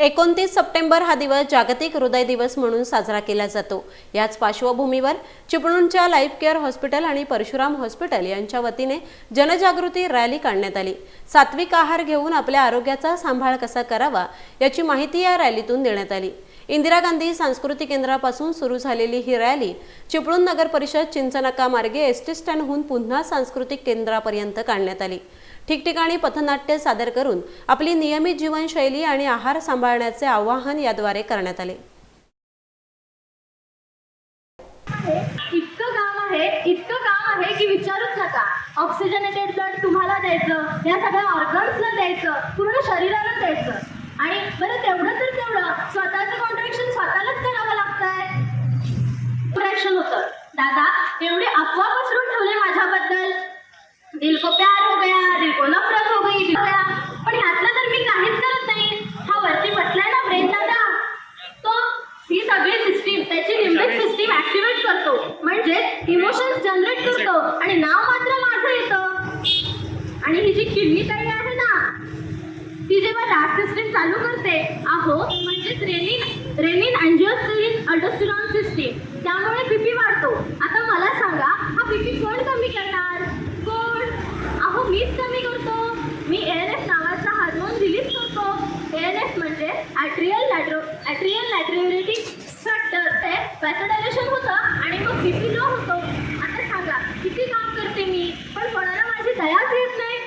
एकोणतीस सप्टेंबर हा दिवस जागतिक हृदय दिवस म्हणून साजरा केला जातो. याच पार्श्वभूमीवर चिपळूणच्या लाईफ केअर हॉस्पिटल आणि परशुराम हॉस्पिटल यांच्या वतीने जनजागृती रॅली काढण्यात आली. सात्विक आहार घेऊन आपल्या आरोग्याचा सांभाळ कसा करावा याची माहिती या रॅलीतून देण्यात आली. इंदिरा गांधी सांस्कृतिक केंद्रापासून सुरू झालेली ही रॅली चिपळूण नगर परिषद चिंचनाका मार्गे एस टी स्टँडहून पुन्हा सांस्कृतिक केंद्रापर्यंत काढण्यात आली. ठिकठिकाणी पथनाट्य सादर करून आपली नियमित जीवनशैली आणि आहार सांभाळण्याचे आवाहन याद्वारे करण्यात आले. इतकं काम आहे इतकं काम आहे की विचारूच नका. ऑक्सिजनेटेड ब्लड तुम्हाला द्यायचं या सगळ्या ऑर्गन्सला द्यायचं पूर्ण शरीराला द्यायचं. आणि बरं तेवढं तर तेवढं. स्वतःचं कॉन्ट्रॅक्शन स्वतःलाच करावं लागतंय. कॉन्ट्रॅक्शन होतं. दादा एवढे अफवा पसरून ठेवले माझ्याबद्दल. दिल को प्यार हो गया दिल को नफरत हो गई पण ह्यातलं तर मी काहीच करत नाही. हा वरती बसलाय ना ब्रेन दादा. तो ही सगळी सिस्टीम त्याची लिम्बिक सिस्टीम ऍक्टिव्हेट करतो. म्हणजे इमोशन्स जनरेट करतो. आणि नाव मात्र माझं येतं. आणि ही जी किडनी ताई आहे ना ती जेव्हा डार्क सिस्टीम चालू करते आहो म्हणजेच renin renin angiotensin aldosterone system त्यामुळे बीपी वाढतो. आता मला सांगा हा बीपी कोण कमी करणार कोण अहो मीच कमी करतो मी एन एफ नावाचा हार्मोन रिलीज करतो एन एफ म्हणजे ॲट्रियल लॅट्रो ॲट्रियल लॅट्रिओरेटिक फॅक्टर ते वॅसोडायलेशन होतं आणि मग बीपी लो होतो. आता सांगा किती काम करते मी? पण कोणाला माझी दयाच येत नाही.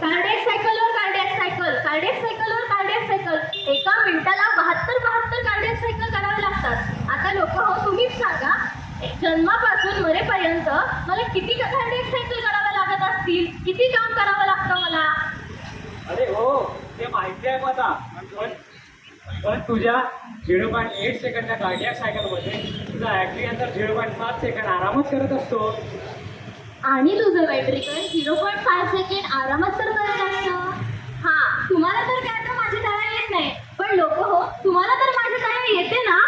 कार्डियक सायकलवर कार्डियक सायकल कार्डियक सायकलवर कार्डियक सायकल एका मिनिटाला बहात्तर बहात्तर कार्डियक सायकल करावे लागतात. आता लोक हो तुम्हीच सांगा. जन्मापासून मरेपर्यंत मला किती कार्डियक सायकल कराव्या लागत असतील? किती काम करावं लागतं मला? अरे हो ते माहिती आहे मला. पण पण तुझ्या झिरो पॉईंट एट सेकंडच्या कार्डिया सायकलमध्ये तुझा ॲक्सिडेंटर झिरो पॉईंट सात सेकंड आरामच करत असतो. आणि तुझं बॅटरीकडे झिरो पॉईंट फाय सेकंड आरामात तर करत असतं. हा तुम्हाला तर काय तर माझे तळा येत नाही. पण लोक हो तुम्हाला तर माझी तळा येते ना?